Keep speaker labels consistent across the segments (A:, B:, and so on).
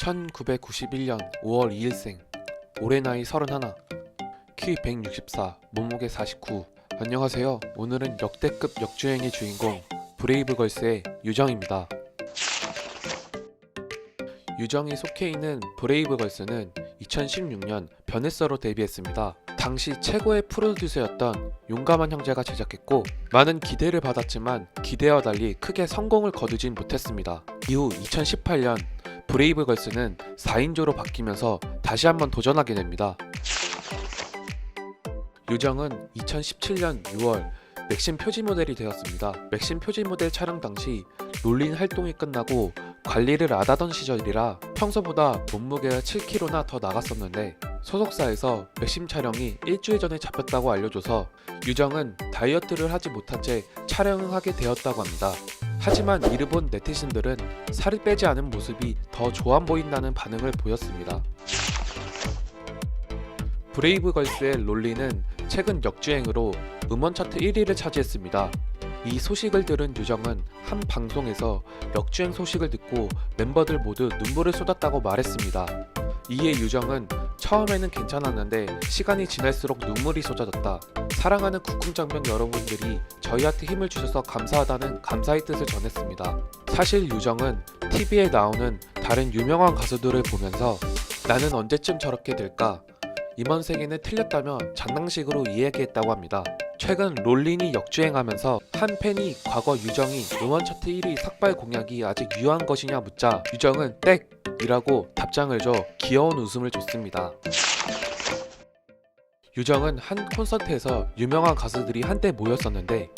A: 1991년 5월 2일생 올해 나이 31 키 164, 몸무게 49 안녕하세요. 오늘은 역대급 역주행의 주인공 브레이브걸스의 유정입니다. 유정이 속해 있는 브레이브걸스는 2016년 변해서로 데뷔했습니다. 당시 최고의 프로듀서였던 용감한 형제가 제작했고 많은 기대를 받았지만 기대와 달리 크게 성공을 거두진 못했습니다. 이후 2018년 브레이브걸스는 4인조로 바뀌면서 다시 한번 도전하게 됩니다. 유정은 2017년 6월 맥심 표지 모델이 되었습니다. 맥심 표지 모델 촬영 당시 롤린 활동이 끝나고 관리를 안 하던 시절이라 평소보다 몸무게가 7kg나 더 나갔었는데 소속사에서 맥심 촬영이 일주일 전에 잡혔다고 알려줘서 유정은 다이어트를 하지 못한 채 촬영을 하게 되었다고 합니다. 하지만 이를 본 네티즌들은 살을 빼지 않은 모습이 더 좋아 보인다는 반응을 보였습니다. 브레이브걸스의 롤리는 최근 역주행으로 음원 차트 1위를 차지했습니다. 이 소식을 들은 유정은 한 방송에서 역주행 소식을 듣고 멤버들 모두 눈물을 쏟았다고 말했습니다. 이에 유정은 처음에는 괜찮았는데 시간이 지날수록 눈물이 쏟아졌다. 사랑하는 국궁 장병 여러분들이 저희한테 힘을 주셔서 감사하다는 감사의 뜻을 전했습니다. 사실 유정은 TV에 나오는 다른 유명한 가수들을 보면서 나는 언제쯤 저렇게 될까? 이번 생에는 틀렸다며 장난식으로 이야기했다고 합니다. 최근 롤린이 역주행하면서 한 팬이 과거 유정이 음원 차트 1위 삭발 공약이 아직 유효한 것이냐 묻자 유정은 땡! 이라고 답장을 줘 귀여운 웃음을 줬습니다. 유정은 한 콘서트에서 유명한 가수들이 한때 모였었는데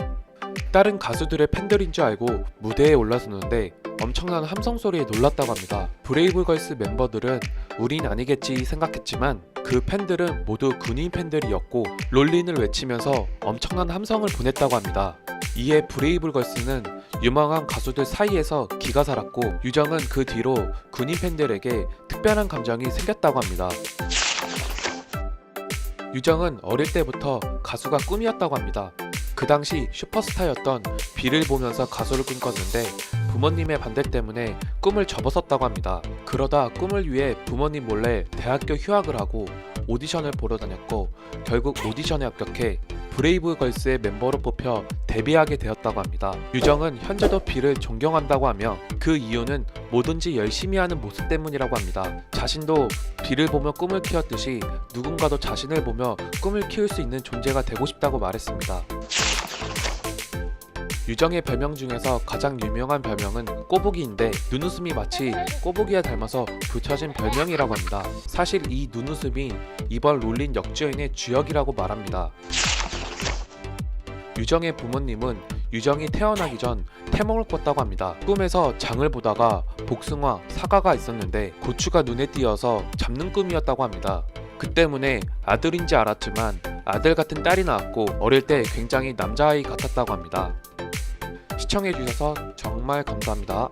A: 다른 가수들의 팬들인 줄 알고 무대에 올라섰는데 엄청난 함성 소리에 놀랐다고 합니다. 브레이브걸스 멤버들은 우린 아니겠지 생각했지만 그 팬들은 모두 군인 팬들이었고 롤린을 외치면서 엄청난 함성을 보냈다고 합니다. 이에 브레이브걸스는 유명한 가수들 사이에서 기가 살았고 유정은 그 뒤로 군인 팬들에게 특별한 감정이 생겼다고 합니다. 유정은 어릴 때부터 가수가 꿈이었다고 합니다. 그 당시 슈퍼스타였던 비를 보면서 가수를 꿈꿨는데 부모님의 반대 때문에 꿈을 접었었다고 합니다. 그러다 꿈을 위해 부모님 몰래 대학교 휴학을 하고 오디션을 보러 다녔고 결국 오디션에 합격해 브레이브걸스의 멤버로 뽑혀 데뷔하게 되었다고 합니다. 유정은 현재도 비를 존경한다고 하며 그 이유는 뭐든지 열심히 하는 모습 때문이라고 합니다. 자신도 비를 보며 꿈을 키웠듯이 누군가도 자신을 보며 꿈을 키울 수 있는 존재가 되고 싶다고 말했습니다. 유정의 별명 중에서 가장 유명한 별명은 꼬부기인데 눈웃음이 마치 꼬부기와 닮아서 붙여진 별명이라고 합니다. 사실 이 눈웃음이 이번 롤린 역주행의 주역이라고 말합니다. 유정의 부모님은 유정이 태어나기 전 태몽을 꿨다고 합니다. 꿈에서 장을 보다가 복숭아, 사과가 있었는데 고추가 눈에 띄어서 잡는 꿈이었다고 합니다. 그 때문에 아들인지 알았지만 아들 같은 딸이 나왔고 어릴 때 굉장히 남자아이 같았다고 합니다. 시청해주셔서 정말 감사합니다.